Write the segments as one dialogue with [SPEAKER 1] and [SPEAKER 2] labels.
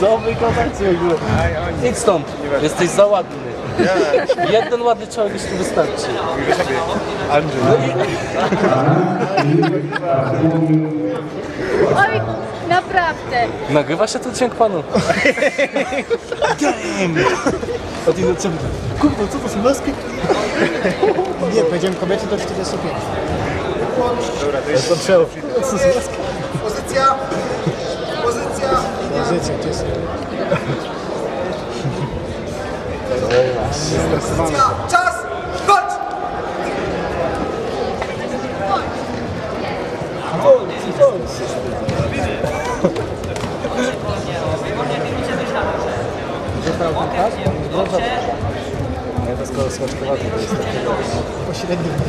[SPEAKER 1] Co wy gadacie w ogóle? Idź stąd, jesteś za ładny. Jeden ładny człowiek już tu wystarczy.
[SPEAKER 2] Andrzej.
[SPEAKER 3] Oj, naprawdę.
[SPEAKER 1] Nagrywa się to dźwięk panu. A ty no co? Kurwa, co to są maski?
[SPEAKER 4] Nie, powiedziałem kobiety do 45.
[SPEAKER 2] Dobra, to jest
[SPEAKER 1] To trzeba.
[SPEAKER 4] Pozycja! Pozycja, to jest... Czas! Chodź!
[SPEAKER 1] Nie, to skoro smaczkowaty to jest takiego.
[SPEAKER 4] Pośredni
[SPEAKER 2] w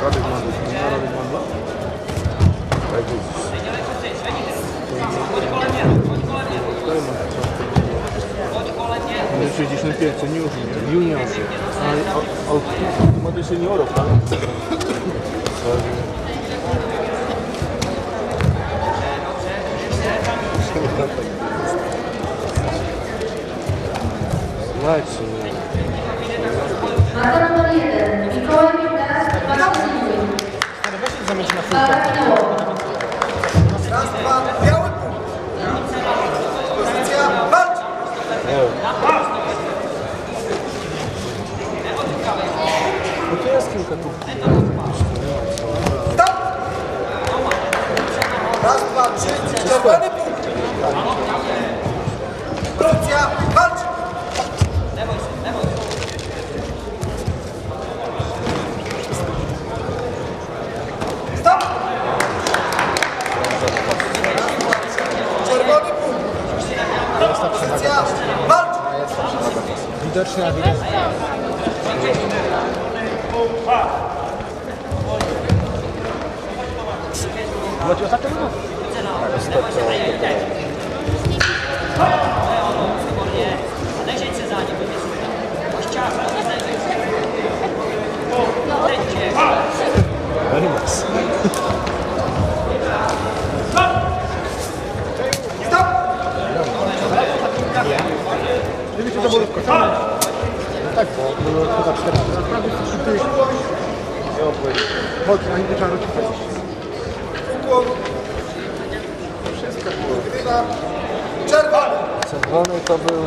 [SPEAKER 2] Радик
[SPEAKER 1] Мандус.
[SPEAKER 5] Радик Мандус. Ну что, здесь на
[SPEAKER 4] перце не
[SPEAKER 5] уже,
[SPEAKER 4] юниоры. А, а, а, модель сеньоров,
[SPEAKER 1] да? Знаете, сеньоры. Kilka tu.
[SPEAKER 4] Stop! Raz, dwa, trzy, punkt. Pozycja, walcz! Stop! Czerwony punkt. Pozycja, walcz! Widocznie, a Kdyby to bylo v kotánu. Tak, bo było chyba 14.
[SPEAKER 2] Naprawdę. Nie opowiedz. Chodź, na nie trzeba rozczytać. Wszystko było.
[SPEAKER 4] Czerwony!
[SPEAKER 1] Czerwony to był